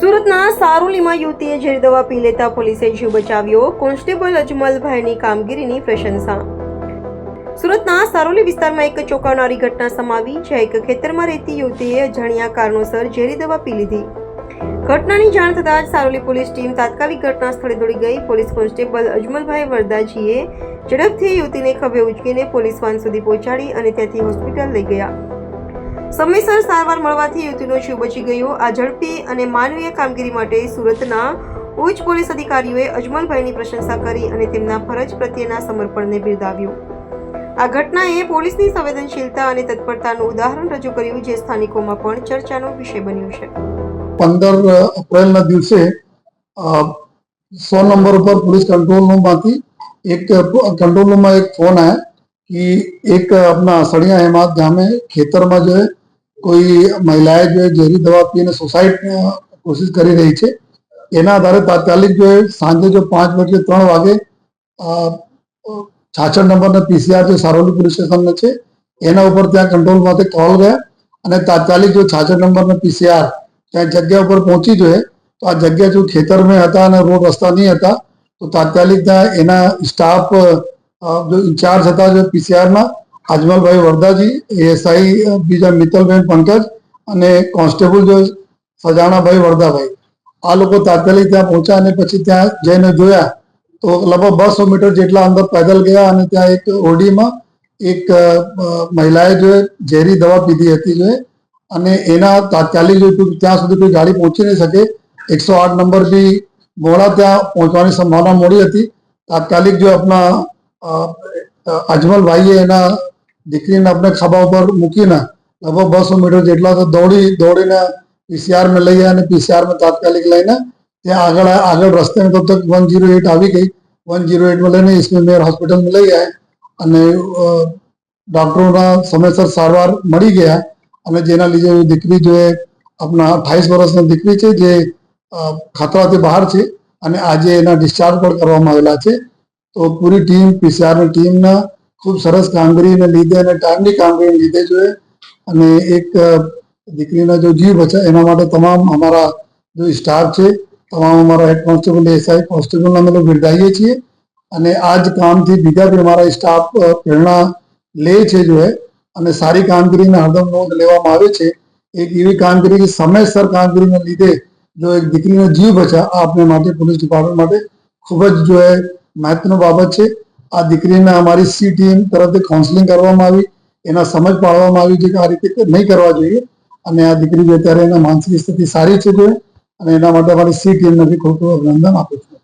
સુરતના સારોલીમાં યુવતીએ ઝેર દવા પી લેતા પોલીસે જીવ બચાવ્યો. કોન્સ્ટેબલ અજમલભાઈની કામગીરીની પ્રશંસા. સુરતના સારોલી વિસ્તારમાં એક ચોંકાવનારી ઘટના સમાવી, જ્યાં એક ખેતરમાં રહેતી યુવતીએ અજાણ્યા કારણોસર ઝેરી દવા પી લીધી. ઘટનાની જાણ થતાં જ સારોલી પોલીસ ટીમ તાત્કાલિક ઘટના સ્થળે દોડી ગઈ. પોલીસ કોન્સ્ટેબલ અજમલભાઈ વરદાજીએ ઝડપથી યુવતીને ખભે ઉચકીને પોલીસ વાન સુધી પહોંચાડી અને ત્યાંથી હોસ્પિટલ લઈ ગયા. સમયસર સારવાર મળવાથી યુવતીનો જીવ બચી ગયો. આ ઝડપી અને માનવીય કામગીરી માટે સુરતના ઉચ્ચ પોલીસ અધિકારીઓએ અજમલભાઈની પ્રશંસા કરી અને તેમના ફરજ પ્રત્યેના સમર્પણને બિરદાવ્યું. આ ઘટનાએ પોલીસની સંવેદનશીલતા અને તત્પરતાનું ઉદાહરણ રજૂ કર્યું, જે સ્થાનિકોમાં પણ ચર્ચાનો વિષય બન્યો છે. પંદર એપ્રિલના દિવસે સો નંબર ઉપર પોલીસ કંટ્રોલ રૂમમાંથી એક કંટ્રોલ રૂમમાં એક ફોન આવ્યા કે એક આપણા સળિયા હેમાત ગામે ખેતરમાં જે કોઈ મહિલાએ જો ઝેરી દવા પીને સુસાઇડ કોશિશ કરી રહી છે. એના આધારે તાત્કાલિક જો સાંજે જો પાંચ વાગે ત્રણ વાગે છાછઠ નંબરના પીસીઆર જે સારોલી પોલીસ સ્ટેશનને છે, એના ઉપર ત્યાં કંટ્રોલ માટે કોલ ગયા અને તાત્કાલિક જો છાછઠ નંબરના પીસીઆર ત્યાં જગ્યા ઉપર પહોંચી જોઈએ, તો આ જગ્યા જો ખેતરમાં હતા અને રોડ રસ્તા નહીં હતા, તો તાત્કાલિક ત્યાં એના સ્ટાફ જો ઇન્ચાર્જ હતા જે પીસીઆરના આજમલભાઈ વરદાજી, એએસઆઈ બીજા મિત્તલબેન પંકજ અને કોન્સ્ટેબલ જો સજાણાભાઈ વરદાભાઈ. આ લોકો તાત્કાલિક ત્યાં પહોંચ્યા અને પછી ત્યાં જઈને જોયા તો લગભગ બસો મીટર જેટલા અંદર પેદલ ગયા અને ત્યાં એક ઓડીમાં એક મહિલાએ જો ઝેરી દવા પીધી હતી જો અને એના તાત્કાલિક જો ત્યાં સુધી કોઈ ગાડી પહોંચી નહીં શકે. એકસો આઠ નંબર બી મોડા ત્યાં પહોંચવાની સંભાવના મોડી હતી. તાત્કાલિક જો આપણા અજમલભાઈએ એના દીકરીને આપણે ખભા ઉપર મૂકીને લગભગ બસો મીટર જેટલા તો દોડી, દોડીને પીસીઆરમાં લઈ ગયા અને પીસીઆરમાં તાત્કાલિક લઈને ત્યાં આગળ આગળ રસ્તે તો વન જીરો એટ આવી ગઈ. વન ઝીરો એટમાં લઈને ઇસ્મી મેયર હોસ્પિટલમાં લઈ ગયા અને ડોક્ટરોના સમયસર સારવાર મળી ગયા અને જેના લીધે દીકરી જો એ આપણા અઠાવીસ વર્ષની દીકરી છે, જે ખતરાથી બહાર છે અને આજે એના ડિસ્ચાર્જ પણ કરવામાં આવેલા છે. તો પૂરી ટીમ, પીસીઆરની ટીમના ખૂબ સરસ કામગીરીને લીધે અને ટાઈમની કામગીરીને લીધે જોઈએ અને એક દીકરીના જો જીવ બચે એના માટે તમામ અમારા જો સ્ટાફ છે, તમામ અમારા હેડ કોન્સ્ટેબલ, એસઆઈ કોન્સ્ટેબલને અમે બિરદાવીએ છીએ. અને આ જ કામથી બીજા બી અમારા સ્ટાફ પ્રેરણા લે છે જો અને સારી કામગીરીને હરદમ નોંધ લેવામાં આવે છે. એક એવી કામગીરી કે સમયસર કામગીરીને લીધે જો એક દીકરીનો જીવ બચા આ આપણે માટે પોલીસ ડિપાર્ટમેન્ટ માટે ખૂબ જ જો મહત્વનું બાબત છે. આ દીકરીને અમારી સી ટીમ તરફથી કાઉન્સેલિંગ કરવામાં આવી. એના સમજ પાડવામાં આવી છે કે આ રીતે નહીં કરવા જોઈએ. અને આ દીકરી જે અત્યારે એના માનસિક સ્થિતિ સારી છે જે, અને એના માટે અમારી સી ટીમને બી ખૂબ ખૂબ અભિનંદન આપું છું.